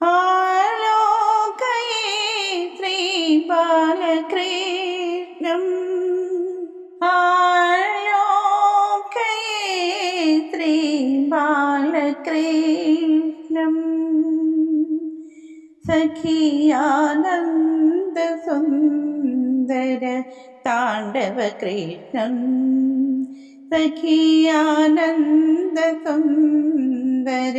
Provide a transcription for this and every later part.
ആലോകയേ ശ്രീബാലകൃഷ്ണം ആലോകയേ ശ്രീബാലകൃഷ്ണം സഖിയാനന്ദ സുന്ദര താണ്ഡവകൃഷ്ണം സഖിയാനന്ദ സുന്ദര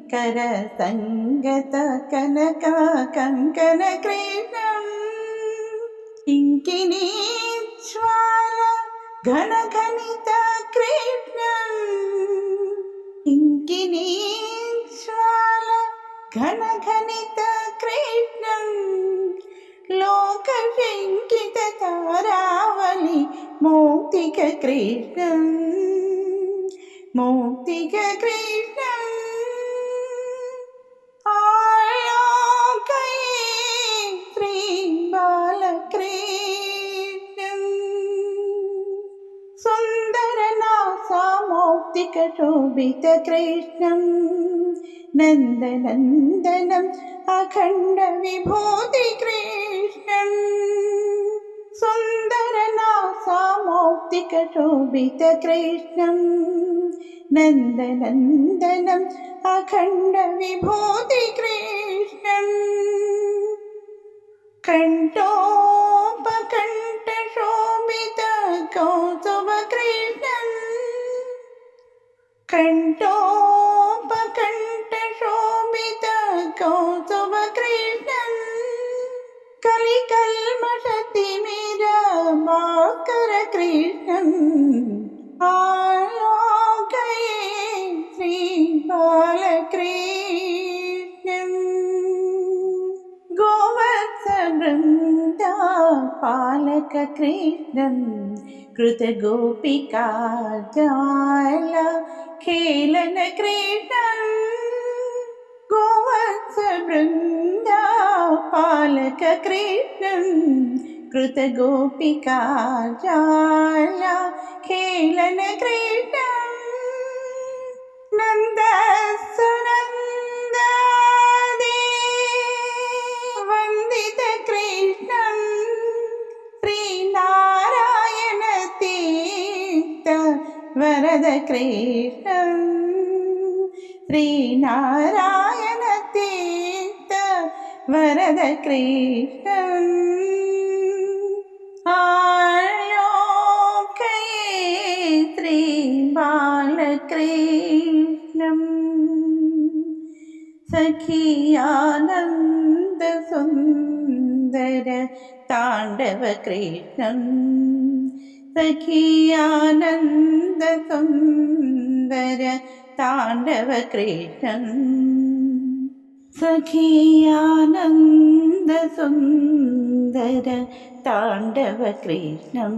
శంకర సంగత కనక కంకణ క్రీణం ఇంకిని జ్వాల ఘన ఘనిత క్రీణం ఇంకిని జ్వాల ఘన ఘనిత క్రీణం లోక శంకిత తారావళి మౌక్తిక క్రీణం మౌక్తిక క్రీణం ശോഭിത കൃഷ്ണം നന്ദനന്ദനം അഖണ്ഡ വിഭൂതി കൃഷ്ണം ശോഭിത കൃഷ്ണം നന്ദനന്ദനം അഖണ്ഡ വിഭൂതി കൃഷ്ണം കണ്ഠോപകണ്ഠ ஆக்கர கிருஷ்ணன் ஆலோகையே ஸ்ரீ பாலகிருஷ்ணன் கோவத்சபிருந்தா பாலக கிருஷ்ணன் कृत गोपिका जाला खेलन क्रीडन् गोवत्स वृन्दा पालक क्रीडन् कृतगोपिकाजाल खेलनक्रीडम् नन्दसुनन्दादे वन्दितकृष्णं श्रीनारायणतीर्थ वरदकृष्णम् श्रीनारायणतीर्थ वरदकृष्णम् ശ്രീ ബാലകൃഷ്ണം സഖിയാനന്ദ സുന്ദര താണ്ഡവ കൃഷ്ണം സഖിയാനന്ദ സുന്ദര താണ്ഡവ കൃഷ്ണം സഖിയാനന്ദ സുന്ദര താണ്ഡവ കൃഷ്ണം